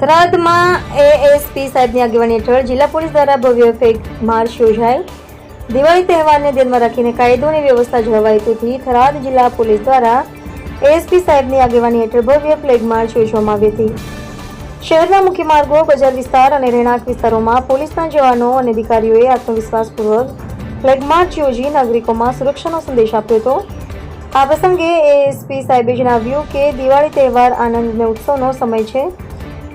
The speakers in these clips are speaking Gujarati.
થરાદમાં એએસપી સાહેબની આગેવાની હેઠળ જિલ્લા પોલીસ દ્વારા ભવ્ય ફેક માર્ચ યોજાયો. દિવાળી તહેવારને ધ્યાનમાં રાખીને કાયદોની વ્યવસ્થા જળવાય હેતુથી થરાદ જિલ્લા પોલીસ દ્વારા એએસપી સાહેબની આગેવાની હેઠળ ભવ્ય ફ્લેગ માર્ચ યોજવામાં આવી હતી. શહેરના મુખ્ય માર્ગો, બજાર વિસ્તાર અને રહેણાંક વિસ્તારોમાં પોલીસના જવાનો અને અધિકારીઓએ આત્મવિશ્વાસપૂર્વક ફ્લેગ માર્ચ યોજી નાગરિકોમાં સુરક્ષાનો સંદેશ આપ્યો હતો. આ પ્રસંગે એએસપી સાહેબે જણાવ્યું કે દિવાળી તહેવાર આનંદ અને ઉત્સવનો સમય છે,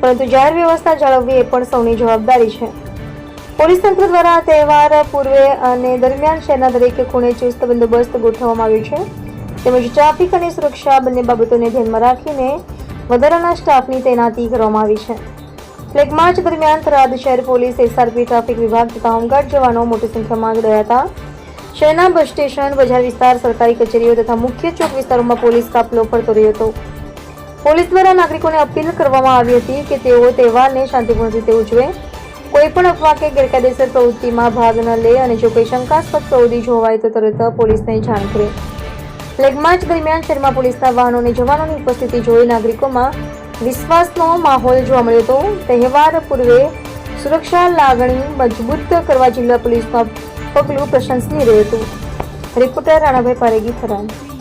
પરંતુ જાહેર વ્યવસ્થા જાળવવી એ પણ સૌની જવાબદારી છે. પોલીસ તંત્ર દ્વારા તહેવાર પૂર્વે અને દરમિયાન શહેરના દરેક ખૂણે ચુસ્ત બંદોબસ્ત ગોઠવવામાં આવ્યો છે. તેમજ ટ્રાફિક અને સુરક્ષા બંને બાબતોને ધ્યાનમાં રાખીને વધારાના સ્ટાફની તૈનાતી કરવામાં આવી છે. ફ્લેગ માર્ચ દરમિયાન થરાદ શહેર પોલીસ એસઆરપી ટ્રાફિક વિભાગ તથા હોમગાર્ડ જવાનો મોટી સંખ્યામાં ગયા હતા. શહેરના બસ સ્ટેશન, બજાર વિસ્તાર, સરકારી કચેરીઓ તથા મુખ્ય ચોક વિસ્તારોમાં પોલીસ કાફલો ફરતો રહ્યો હતો. પોલીસ દ્વારા નાગરિકોને અપીલ કરવામાં આવી હતી કે તેઓ તહેવારને શાંતિપૂર્ણ રીતે ઉજવે. કોઈ પણ અફવા કે ગેરકાયદેસર પ્રવૃત્તિમાં ભાગ ન લે અને જો કોઈ શંકાસ્પદ પ્રવૃત્તિ જોવાય તો તરત પોલીસને જાણ કરે. ફ્લેગ માર્ચ દરમિયાન શહેરમાં પોલીસના વાહનો અને જવાનોની ઉપસ્થિતિ જોઈ નાગરિકોમાં વિશ્વાસનો માહોલ જોવા મળ્યો હતો. તહેવાર પૂર્વે સુરક્ષા લાગણી મજબૂત કરવા જિલ્લા પોલીસમાં પગલું પ્રશંસનીય રહ્યું હતું. રિપોર્ટર રાણાભાઈ પારેગી, થરાદ.